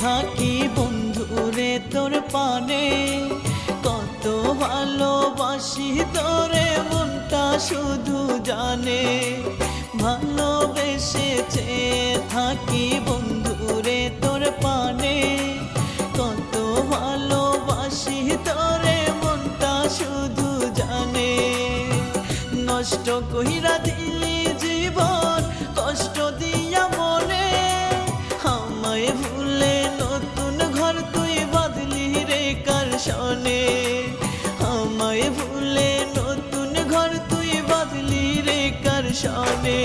থাকি বন্ধুরে তোর পানে। কত ভালোবাসি তোরে, মনটা শুধু জানে। ভালোবেসেছে থাকি বন্ধুরে তোর পানে। কত ভালোবাসি তোরে, মনটা শুধু জানে। নষ্ট কইরা সনে আমায় ভুলে নতুন ঘর তুই বাদলি রে কার সনে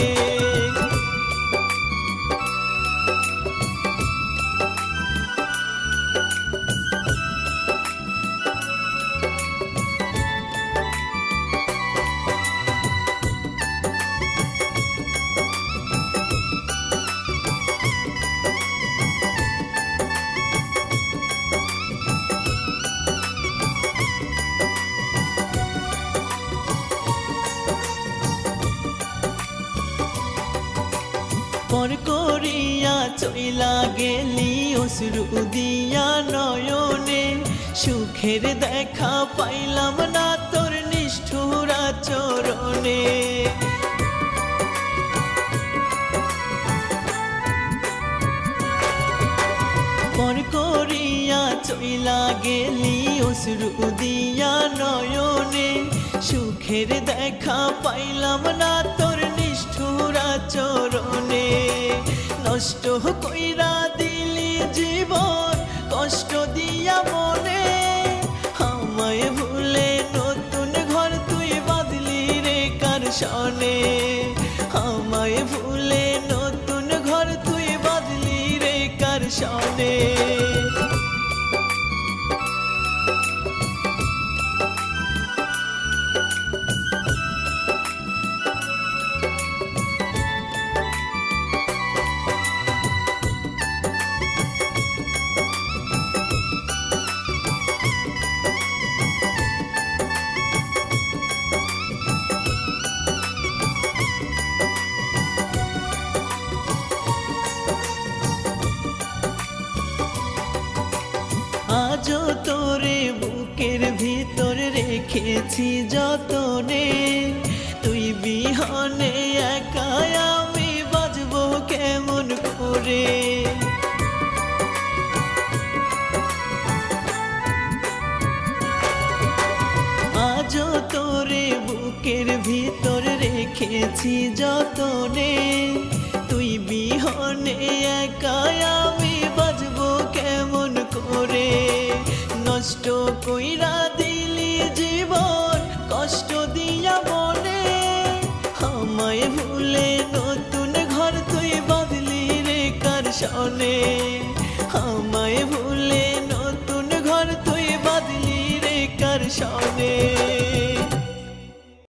পর করিয়া চইলা গেলি অশ্রু দিয়া নয়নে। সুখের দেখা পাইলাম না তোর নিষ্ঠুরা চরণে। পর করিয়া চইলা গেলি অশ্রু দিয়া নয়নে। সুখের দেখা পাইলাম না তোর কইরা দিলি জীবন, কষ্ট দিয়া মনে। আমায় ভুলে নতুন ঘর তুই বাদলি রে কার সনে আমায় ভুলে নতুন ঘর তুই বাদলি রে কার সনে আজও তোরে বুকের ভিতর রেখেছি যতনে। তুই বিহনে একা আমি বাজবো কেমন করে? আজও তোরে বুকের ভিতর রেখেছি যতনে। তুই বিহনে একা আমি কইরা দিলি জীবন কষ্ট দিয়া মনে। আমায় ভুলে নতুন ঘর তুই বাদলি রে কার সনে। আমায় ভুলে নতুন ঘর তুই বাদলি রে কার সনে।